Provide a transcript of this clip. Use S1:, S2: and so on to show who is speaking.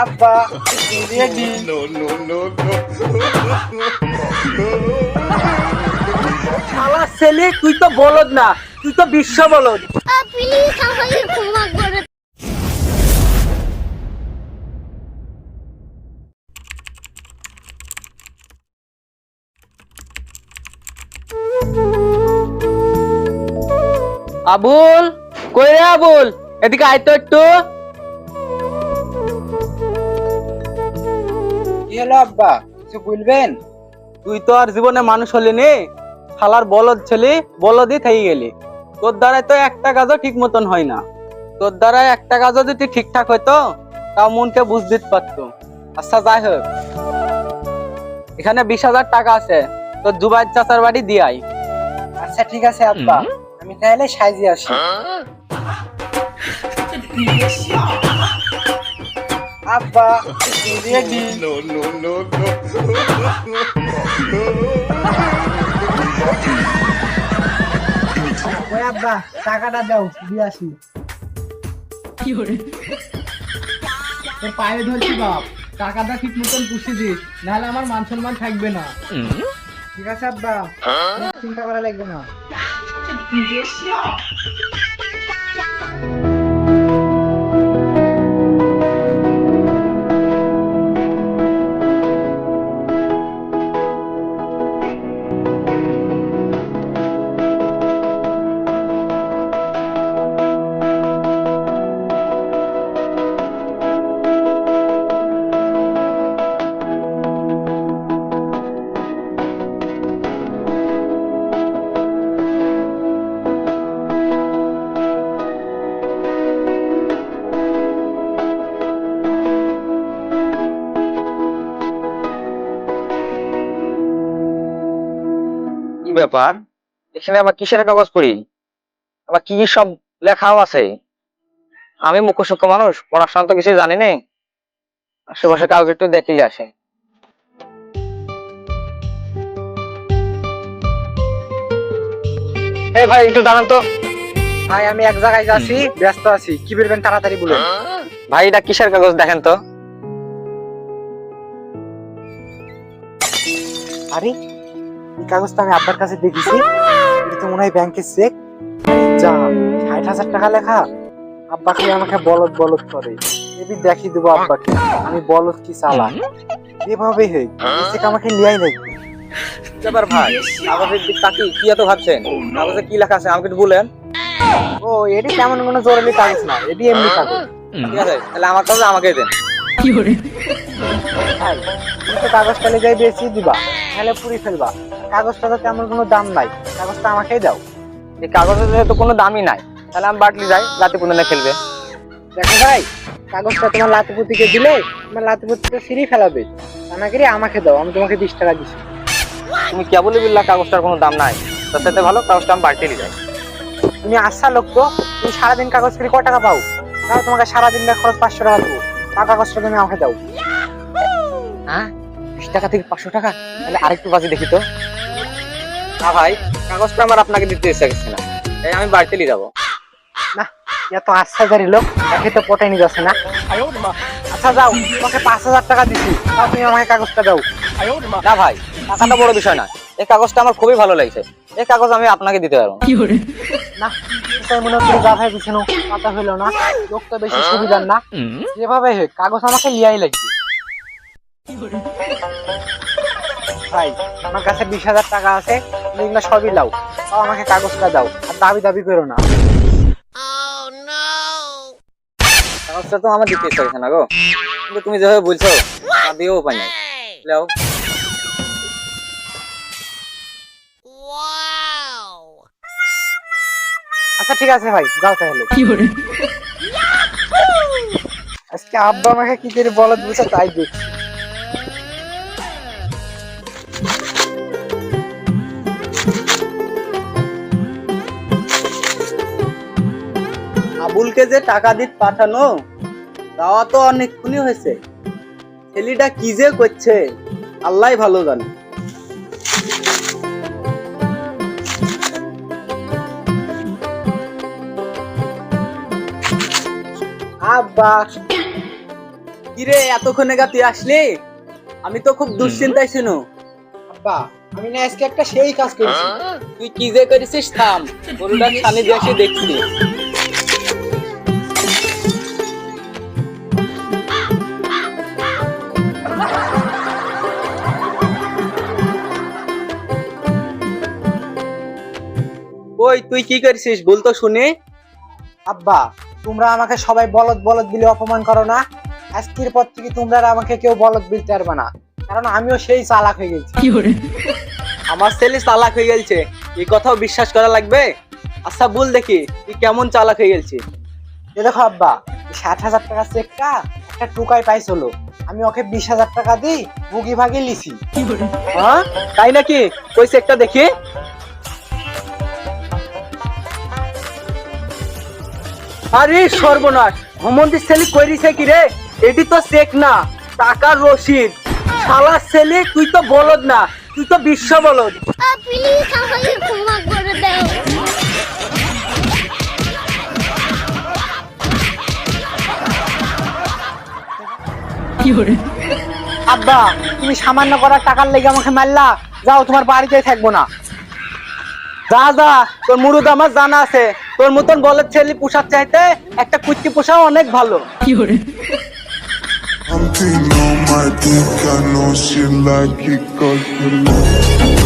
S1: আব্বা রেডি শালা ছেলে তুই তো বলদ না তুই তো বিশ্ব বলদ।
S2: প্লিজ আমাকে ক্ষমা করে
S1: আবুল কই রে আবুল? এদিকে আয় তো একটু। কি হলো আব্বা? কিছু বলবেন? তুই তো আর জীবনে মানুষ হলি নি শালার বলদ ছেলে বলদই থেকে গেলি। তোর দ্বারাই তো একটা কাজও ঠিক মতন হয় না। তোর দ্বারাই একটা কাজও যদি ঠিকঠাক হইতো তাও মনকে বুঝ দিতে পারতো। আচ্ছা যাই হোক। এখানে বিশ হাজার টাকা আছে। তোর জুবাইর চাচার বাড়ি দিয়াই আচ্ছা ঠিক আছে আব্বা। আমি তাহলে সাইজি আসি। আব্বা রেডি ওই আব্বা টাকাটা দাও দিয়ে আসি। তোর পায়ে ধরছি বাপ টাকাটা ঠিক মতন পুষে দিস নাহলে আমার মান সম্মান থাকবে না। ঠিক আছে আব্বা চিন্তা করা লাগবে না।
S3: কি ব্যাপার? এখানে আবার কিসের কাগজ করি আবার কি সব লেখাও আছে? আমি মুখ্যসূক্ষ্ম মানুষ পড়াশোনা তো কিছু জানি নেই। আশেপাশে কাউকে একটু দেখেই আসে। এই ভাই একটু দাঁড়ান তো।
S1: ভাই আমি এক জায়গায় যাচ্ছি ব্যস্ত আছি। কি বলবেন তাড়াতাড়ি বলুন।
S3: ভাই এটা কিসের কাগজ দেখেন তো?
S1: আরে এই কাগজটা আমি আব্বার কাছে দেখেছি এটা তো মনে হয় ব্যাংকের চেক যা ষাট হাজার টাকা লেখা। আব্বা খালি আমাকে বলদ বলদ করে। এবি দেখি দেবো আব্বাকে। আমি বলদ কি চালাই এভাবে হেই চেক আমাকে লিয়াই লাগবে
S3: ব্যাপার ভাই কাগজের দিক তাকি কি? এত ভাবছেন? কাগজে কি লেখা আছে? আমাকে একটু বলেন।
S1: ও এটি তেমন কোনো জরুরি কাগজ না। এটি এমনি কাগজ।
S3: ঠিক আছে তাহলে আমার কাগজ আমাকে দেন।
S1: ভাই তুমি তো কাগজটা লেগে বেশি দিবা। তাহলে পুরি ফেলবা। কাগজটা তো তেমন কোনো দাম নাই। কাগজটা আমাকেই দাও।
S3: এই কাগজের যেহেতু কোনো দামই নাই তাহলে আমি বাটলি যাই রাতে পুননে খেলবে।
S1: দেখো ভাই কাগজটা তোমার লাতিপুতিকে দিলে তোমার লাতিপুতিকে ফ্রি ফেলাবে। আমাকে আমাকে দাও আমি তোমাকে বিশ টাকা দিচ্ছি
S3: তুমি কে বলে বললা কাগজটার কোনো দাম নাই তার সাথে ভালো কাগজটা আমি বাড়িতে নিয়ে যাই।
S1: তুমি আচ্ছা লোক তো তুমি সারাদিন কাগজ ফিরে ক টাকা পাও? তাও তোমাকে সারাদিন খরচ পাঁচশো টাকা দেবো। তা কাগজটা তুমি আমাকে দাও।
S3: হ্যাঁ? বিশ টাকা থেকে পাঁচশো টাকা? তাহলে আরেকটু বাজি দেখি তো। না ভাই কাগজটা আমার আপনাকে দিতে ইচ্ছা করছে না। এই আমি বাড়িতে নিয়ে যাব।
S1: না এত আশ্চর্যারি লোক একে তো পটাইনি যাচ্ছে না। আচ্ছা যাও তোমাকে পাঁচ হাজার টাকা দিচ্ছি তাও তুমি আমাকে কাগজটা দাও।
S3: না ভাই টাকাটা বড় বিষয় না এই কাগজটা আমার খুবই ভালো লাগছে। এই কাগজ আমি আপনাকে দিতে পারব। না।
S1: না তাই মনে করি গাধায় বিছানো পাতা হইল না লোক তো বেশি সুবিধার না। যেভাবে কাগজ আমাকে ইয়াই লাগবে। ভাই আমার কাছে বিশ হাজার টাকা আছে তুমি এগুলো সবই লাও তাও আমাকে কাগজটা দাও আর দাবি দাবি করো না।
S3: কাগজটা তো আমার দিতে ইচ্ছা না গো। কিন্তু তুমি যেভাবে বলছো তা দিয়েও উপায় নেই। লাও
S1: আচ্ছা ঠিক আছে ভাই যাও তাহলে। আজকে আব্বা আমাকে কি করে বলদ বুঝে তাই দেখছি। আবুলকে যে টাকা দিত পাঠানো দেওয়া তো অনেকক্ষণই হয়েছে। ছেলেটা কি যে করছে আল্লাহ ভালো জানে। আব্বা
S4: কিরে এতক্ষণে গা তুই আসলি? আমি তো খুব দুশ্চিন্তায় ছিল
S1: আব্বা আমি না আজকে একটা সেই কাজ করেছি।
S4: তুই কি যে করেছিস থাম গরুটা ছানি দিয়ে দেখছি ওই তুই কি করেছিস? বল তো শুনি।
S1: আব্বা তোমরা আমাকে সবাই বলদ বলদ বিলে অপমান করো না। আজকের পর থেকে তোমরা আর আমাকে কেউ বলদ বিলতে পারবে না। কারণ আমিও সেই চালাক হয়ে গেছি।
S4: আমার ছেলে চালাক হয়ে গেছে। এই কথাও বিশ্বাস করা লাগবে? আচ্ছা বল দেখি তুই কেমন চালাক হয়ে গেছিস?
S1: এ দেখো আব্বা ষাট হাজার টাকা চেকটা একটা টুকাই হলো। আমি ওকে বিশ হাজার টাকা দিই বুগি ভাগে লিছি
S4: হ্যাঁ? তাই নাকি? কই চেকটা দেখি। আরে সর্বনাশ ভ্রমন্তির ছেলে কইরিছে কি রে? এটি তো চেক না টাকার রসিদ শালার ছেলে তুই তো বলদ না তুই তো বিশ্ব বলদ।
S2: প্লিজ আমাকে ক্ষমা করে দাও।
S1: আব্বা তুমি সামান্য করার টাকার লেগে আমাকে মারলা যাও তোমার বাড়িতে থাকব না।
S4: যা যা তোর মুরুদ আমার জানা আছে। তোর মতন বলের ছেলে পোশাক চাইতে একটা কুচকি পোশাক অনেক ভালো।
S5: Something on my dick, I know she like it cause you